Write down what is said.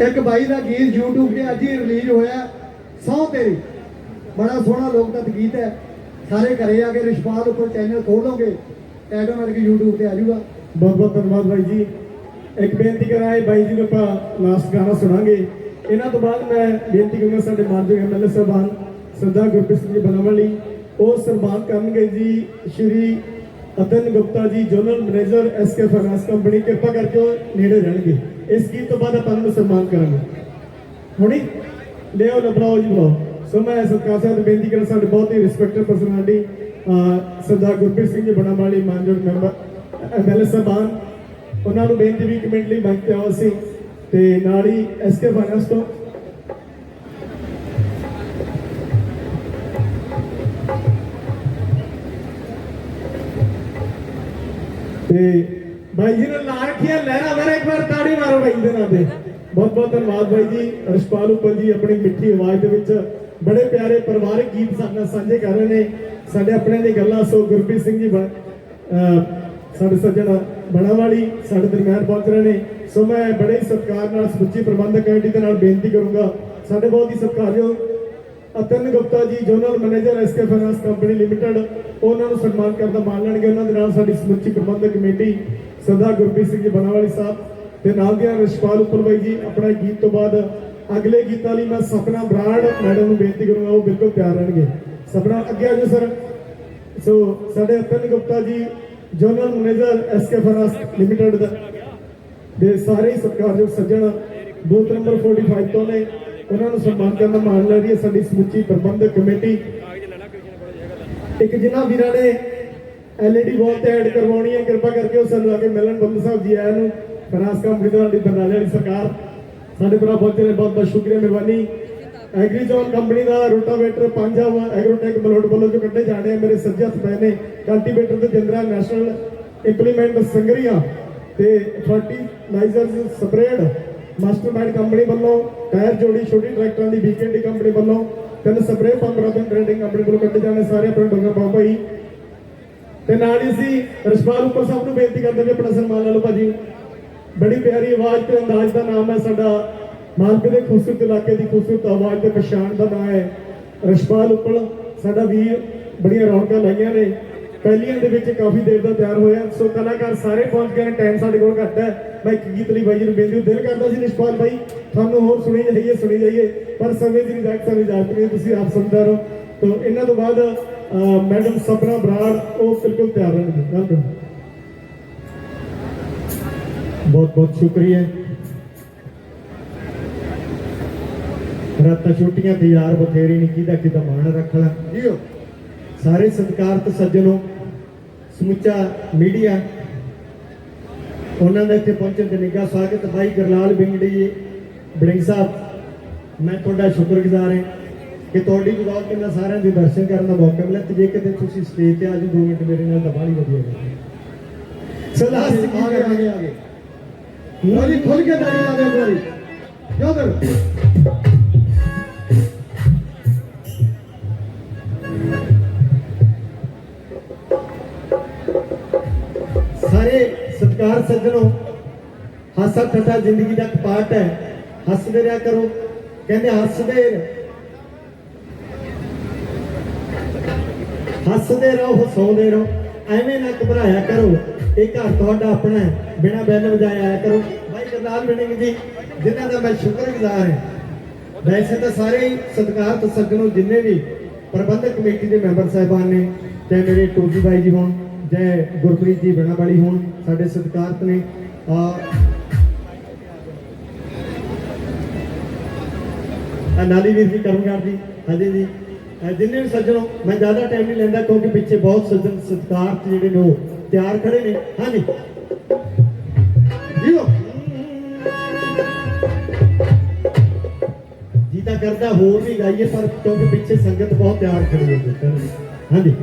ਇੱਕ ਬਾਈ ਦਾ ਗੀਤ YouTube ਤੇ ਅੱਜ ਹੀ ਰਿਲੀਜ਼ ਹੋਇਆ। ਸੌ ਤੇਰੀ ਬੜਾ ਸੋਹਣਾ ਲੋਕ ਤੱਤ ਗੀਤ ਹੈ। ਸਾਰੇ ਘਰੇ ਆ ਕੇ ਰਿਸ਼ਪਾਲ ਉੱਪਰ ਚੈਨਲ ਖੋਲੋਗੇ ਆਟੋਮੈਟਿਕ YouTube ਤੇ ਆ ਜਾਊਗਾ। ਬਹੁਤ ਬਹੁਤ ਧੰਨਵਾਦ ਬਾਈ ਜੀ। ਇੱਕ ਬੇਨਤੀ ਕਰਾਂਗੇ ਬਾਈ ਜੀ ਨੂੰ ਆਪਾਂ ਲਾਸਟ ਗਾਣਾ ਸੁਣਾਂਗੇ। ਇਹਨਾਂ ਤੋਂ ਬਾਅਦ ਮੈਂ ਬੇਨਤੀ ਕਰਾਂਗਾ ਸਾਡੇ ਮਾਨਯੋਗ ਐਮਐਲਏ ਸਾਹਿਬਾਨ, ਸਰਦਾਰ ਗੁਰਪ੍ਰੀਤ ਸਿੰਘ ਜੀ ਲਈ। ਉਹ ਸਨਮਾਨ ਕਰਨਗੇ ਜੀ, Shri Atan Gupta ji, general manager SK finance company ਕਿਰਪਾ ਕਰਕੇ ਉਹ ਨੇੜੇ ਰਹਿਣਗੇ। ਇਸ ਗੀਤ ਤੋਂ ਬਾਅਦ ਆਪਾਂ ਨੂੰ ਸਨਮਾਨ ਕਰਾਂਗੇ। ਹੁਣੀ ਲਿਓ ਨਾ ਜੀ ਬੁਲਾਓ ਸੋ ਮੈਂ ਸਰਕਾਰ ਸਾਹਿਬ ਬੇਨਤੀ ਕਰਾਂ ਸਾਡੇ ਬਹੁਤ ਹੀ ਰਿਸਪੈਕਟਡ ਪਰਸਨੈਲਿਟੀ ਸਰਦਾਰ ਗੁਰਪ੍ਰੀਤ ਸਿੰਘ ਜੀ ਬਣਾਵਾਲੀ ਮਾਨਯੋਗ ਮੈਂਬਰ ਐਮਐਲਏ ਸਾਹਿਬਾਨ। ਉਹਨਾਂ ਨੂੰ ਬੇਨਤੀ ਵੀ ਕਮੈਂਟ ਲਈ ਮੰਗਤੇ ਆਓ ਅਸੀਂ ਤੇ ਨਾਲ ਹੀ ਐਸਕੇ ਫਾਈਨਾਂਸ ਤੋਂ। ਤੇ ਬਾਈ ਜੀ ਨੇ ਲਾ ਰੱਖਿਆ, ਲਹਿਰਾ ਮੇਰਾ ਇੱਕ ਵਾਰ ਤਾੜੀ ਮਾਰੋ ਦੇ ਨਾਂ ਤੇ ਬਹੁਤ ਬਹੁਤ ਧੰਨਵਾਦ ਬਾਈ ਜੀ ਰਿਸ਼ਪਾਲ ਉੱਪਲ ਜੀ, ਆਪਣੀ ਮਿੱਠੀ ਆਵਾਜ਼ ਦੇ ਵਿੱਚ। ਬੜੇ ਪਿਆਰੇ ਪਰਿਵਾਰਕ ਗੀਤ ਸਾਡੇ ਨਾਲ ਸਾਂਝੇ ਕਰ ਰਹੇ ਨੇ। ਸਾਡੇ ਆਪਣੇ ਦੀ ਗੱਲਾਂ ਸੋ ਗੁਰਪ੍ਰੀਤ ਸਿੰਘ ਜੀ ਸਾਡੇ ਸੱਜਣ ਬਣਾਵਾਲੀ ਸਾਡੇ ਦਰਮਿਆਨ ਪਹੁੰਚ ਰਹੇ ਨੇ। ਸੋ ਮੈਂ ਬੜੇ ਹੀ ਸਤਿਕਾਰ ਨਾਲ ਸਮੁੱਚੀ ਪ੍ਰਬੰਧਕ ਕਮੇਟੀ ਦੇ ਨਾਲ ਬੇਨਤੀ ਕਰੂੰਗਾ। ਸਾਡੇ ਬਹੁਤ ਹੀ ਸਤਿਕਾਰਯੋਗ Atan Gupta ji, general manager SK finance company limited. ਉਹਨਾਂ ਨੂੰ ਸਨਮਾਨ ਕਰਦਾ ਮਾਨ ਲੈਣਗੇ। ਉਹਨਾਂ ਦੇ ਨਾਲ ਸਾਡੀ ਸਮੁੱਚੀ ਪ੍ਰਬੰਧਕ ਕਮੇਟੀ ਸਰਦਾਰ ਗੁਰਪ੍ਰੀਤ ਸਿੰਘ ਜੀ ਬਣਾਵਾਲੀ ਸਾਹਿਬ ਤੇ ਨਾਲ ਦੀਆਂ ਰਿਸ਼ਪਾਲ ਉੱਪਰ ਬਾਈ ਜੀ, ਆਪਣਾ ਗੀਤ ਤੋਂ ਬਾਅਦ ਅਗਲੇ ਗੀਤਾਂ ਲਈ ਮੈਂ ਸਪਨਾ ਬਰਾੜ ਮੈਡਮ ਨੂੰ ਬੇਨਤੀ ਕਰੂੰਗਾ, ਉਹ ਬਿਲਕੁਲ ਤਿਆਰ ਰਹਿਣਗੇ। ਸਪਨਾ, ਅੱਗੇ ਆਜੋ ਸਰ। ਸੋ ਸਾਡੇ Atan Gupta ji, general manager SK finance limited ਦੇ। ਸਾਰੇ ਸਤਿਕਾਰਯੋਗ ਸੱਜਣ, ਬੂਥ ਨੰਬਰ 45 ਤੋਂ ਨੇ। ਉਹਨਾਂ ਨੂੰ ਸਨਮਾਨ ਕਰਨ ਦਾ ਮਾਣ ਲੈ ਰਹੀ ਹੈ ਸਾਡੀ ਸਮੁੱਚੀ ਪ੍ਰਬੰਧਕ ਕਮੇਟੀ। ਇੱਕ ਜਿਨ੍ਹਾਂ ਵੀਰਾਂ ਨੇ ਐਲਈਡੀ ਵਾਲ ਤੇ ਐਡ ਕਰਵਾਉਣੀ ਹੈ, ਕਿਰਪਾ ਕਰਕੇ ਉਹ ਸਾਨੂੰ ਆ ਕੇ ਮਿਲਣ। ਬੱਲੂ ਸਾਹਿਬ ਜੀ ਆਇਆਂ ਨੂੰ। ਫਰਾਂਸ ਕੰਪਨੀ ਤੋਂ ਸਾਡੀ ਬਰਨਾਲੇ ਵਾਲੀ ਸਰਕਾਰ। ਸਾਡੇ ਭਰਾ ਪਹੁੰਚੇ ਨੇ ਬਹੁਤ ਬਹੁਤ ਸ਼ੁਕਰੀਆ, ਮਿਹਰਬਾਨੀ। ਐਗਰੀਜ਼ੋਨ ਕੰਪਨੀ ਦਾ ਰੋਟਾਵੇਟਰ ਪੰਜਾਬ ਐਗਰੋਟੈਕ ਮਲੋਟ ਵੱਲੋਂ ਜੋ ਕੱਢੇ ਜਾਣੇ ਆ, ਮੇਰੇ ਸੱਜੇ ਹੱਥ ਪਏ ਨੇ। ਕਲਟੀਵੇਟਰ ਤੇ ਜਿੰਦਰਾ ਨੈਸ਼ਨਲ ਇੰਪਲੀਮੈਂਟ ਸੰਗਰੀਆਂ ਤੇ ਫਰਟੀਲਾਈਜ਼ਰਸ ਸਪਰੇਡ ਮਾਸਟਰਮਾਈਂਡ ਕੰਪਨੀ ਵੱਲੋਂ ਟਾਇਰ ਜੋੜੀ ਛੋਟੀ ਟਰੈਕਟਰਾਂ ਦੀ ਵੀਕਐਂਡੀ ਕੰਪਨੀ ਵੱਲੋਂ ਤਿੰਨ spray pump Ratan trading company ਵੱਲੋਂ ਕੱਢੇ ਜਾਣੇ ਸਾਰੇ ਆਪਣੇ ਡੋਂਗਾ ਬਾਬਾ ਤੇ ਨਾਲ ਹੀ ਅਸੀਂ ਰਸਪਾਲ ਉੱਪਰ ਸਭ ਨੂੰ ਬੇਨਤੀ ਕਰਦੇ ਨੇ ਆਪਣਾ ਸਨਮਾਨ ਲੈ ਲਓ ਭਾਜੀ। ਬੜੀ ਪਿਆਰੀ ਆਵਾਜ਼ ਤੇ ਅੰਦਾਜ਼ ਦਾ ਨਾਮ ਹੈ ਸਾਡਾ ਮਾਲਵੇ ਦੇ ਖੂਬਸੂਰਤ ਇਲਾਕੇ ਦੀ ਖੂਬਸੂਰਤ ਆਵਾਜ਼ ਤੇ ਪਛਾਣ ਦਾ ਨਾਮ ਹੈ ਰਿਸ਼ਪਾਲ ਉੱਪਲ। ਸਾਡਾ ਵੀਰ, ਬੜੀਆਂ ਰੌਣਕਾਂ ਲਾਈਆਂ ਨੇ। ਪਹਿਲੀਆਂ ਦੇ ਵਿੱਚ ਕਾਫੀ ਦੇਰ ਦਾ ਤਿਆਰ ਹੋਇਆ। ਸੋ ਕਲਾਕਾਰ ਸਾਰੇ ਪਹੁੰਚ ਗਏ ਨੇ। ਟਾਈਮ ਸਾਡੇ ਕੋਲ ਘੱਟ ਹੈ। ਮੈਂ ਗੀਤ ਲਈ ਬਾਈ ਜੀ ਨੂੰ ਬੇਨਤੀ, ਦਿਲ ਕਰਦਾ ਸੀ ਰਿਸ਼ਪਾਲ ਬਾਈ, ਤੁਹਾਨੂੰ ਹੋਰ ਸੁਣੀ ਜਾਈਏ ਸੁਣੀ ਜਾਈਏ। ਪਰ ਸਮੇਂ ਦੀ ਨਹੀਂ ਸਮੇਂ ਜਾਗ ਨਹੀਂ, ਤੁਸੀਂ ਆਪ ਸਮਝਦਾ ਰਹੋ। ਤੋ ਇਹਨਾਂ ਤੋਂ ਬਾਅਦ ਮੈਡਮ ਸਪਨਾ ਬਰਾੜ, ਉਹ ਬਿਲਕੁਲ ਤਿਆਰ ਰਹਿਣਗੇ ਧੰਨਵਾਦ। ਬਹੁਤ ਬਹੁਤ ਸ਼ੁਕਰੀਆ। ਰਾਤਾਂ ਛੁੱਟੀਆਂ ਤੇ ਯਾਰ ਬਥੇਰੀ ਨਹੀਂ ਕਿਹਦਾ ਕਿਹਦਾ ਮਾਣ ਰੱਖ ਲਾ। ਜੀਓ। ਸਾਰੇ ਸਤਿਕਾਰਤ ਸੱਜਣੋ ਸਮੁੱਚਾ ਮੀਡੀਆ। ਉਹਨਾਂ ਦਾ ਇੱਥੇ ਪਹੁੰਚਣ ਤੇ ਨਿੱਘਾ ਸਵਾਗਤ। ਭਾਈ ਗਰਲਾਲ ਬਿੰਗੜੀ ਬੜਿੰਗ ਸਾਹਿਬ ਮੈਂ ਤੁਹਾਡਾ ਸ਼ੁਕਰਗੁਜ਼ਾਰ ਹਾਂ ਕਿ ਤੁਹਾਡੀ ਬਦੌਲਤ ਇਹਨਾਂ ਸਾਰਿਆਂ ਦੇ ਦਰਸ਼ਨ ਕਰਨ ਦਾ ਮੌਕਾ ਮਿਲਿਆ ਤੇ ਜੇ ਕਿਤੇ ਤੁਸੀਂ ਸਟੇਜ ਤੇ ਆ ਜਾਓ 2 ਮਿੰਟ ਮੇਰੇ ਨਾਲ ਤਾਂ ਬਾਹਲੀ ਵਧੀਆ ਗੱਲ ਸੋ ਲਾਸਟ ਕੀ ਆਗੇ ਆਗੇ ਕਰਾਂਗੇ ਆਗੇ ਲੋ ਖੁੱਲ ਕੇ ਤਾੜੀ ਲਾ ਦਿਓ ਇੱਕ ਵਾਰੀ ਸਾਰੇ ਸਤਿਕਾਰ ਸੱਜਣੋ, ਹਾਸਾ ਠੱਠਾ ਜ਼ਿੰਦਗੀ ਦਾ ਇੱਕ ਪਾਰਟ ਹੈ। ਹੱਸਦੇ ਰਿਹਾ ਕਰੋ। ਕਹਿੰਦੇ ਹੱਸਦੇ ਹੱਸਦੇ ਰਹੋ ਹਸਾਉਂਦੇ ਰਹੋ। ਐਵੇਂ ਨਾ ਘਬਰਾਇਆ ਕਰੋ। ਇਹ ਘਰ ਤੁਹਾਡਾ ਆਪਣਾ ਹੈ ਬਿਨਾ ਬੈਲ ਵਜਾਏ ਆਇਆ ਕਰੋ। ਭਾਈ ਗਰਦਾਰ ਬਿੰਡਿੰਗ ਜੀ, ਜਿਨ੍ਹਾਂ ਦਾ ਮੈਂ ਸ਼ੁਕਰਗੁਜ਼ਾਰ ਹਾਂ। ਵੈਸੇ ਤਾਂ ਸਾਰੇ ਹੀ ਸਤਿਕਾਰ ਤੋਂ ਸੱਜਣੋ ਜਿੰਨੇ ਵੀ ਪ੍ਰਬੰਧਕ ਕਮੇਟੀ ਦੇ ਮੈਂਬਰ ਸਾਹਿਬਾਨ ਨੇ, ਚਾਹੇ ਮੇਰੇ ਟੋਜੀ ਬਾਈ ਜੀ ਹੋਣ, ਚਾਹੇ ਗੁਰਪ੍ਰੀਤ ਜੀ ਬਣਾ ਵਾਲੀ ਹੋਣ, ਸਾਡੇ ਸਤਿਕਾਰਤ ਨੇ। ਆ ਨਾਲੀ ਵੀਰ ਜੀ, ਕਰਮਗਾਰ ਜੀ, ਹਾਂਜੀ ਜੀ। ਜਿੰਨੇ ਵੀ ਸੱਜਣੋ, ਮੈਂ ਜ਼ਿਆਦਾ ਟਾਈਮ ਨਹੀਂ ਲੈਂਦਾ ਕਿਉਂਕਿ ਪਿੱਛੇ ਬਹੁਤ ਸੱਜਣ ਸਤਿਕਾਰਤ ਜਿਹੜੇ ਨੇ ਉਹ ਤਿਆਰ ਖੜੇ ਨੇ। ਹਾਂਜੀ। ਜੀਓ ਜੀ ਤਾਂ ਕਰਦਾ, ਹੋਰ ਵੀ ਗਾਈਏ, ਪਰ ਕਿਉਂਕਿ ਪਿੱਛੇ ਸੰਗਤ ਬਹੁਤ ਤਿਆਰ ਖੜੀ ਹੈ। ਹਾਂਜੀ।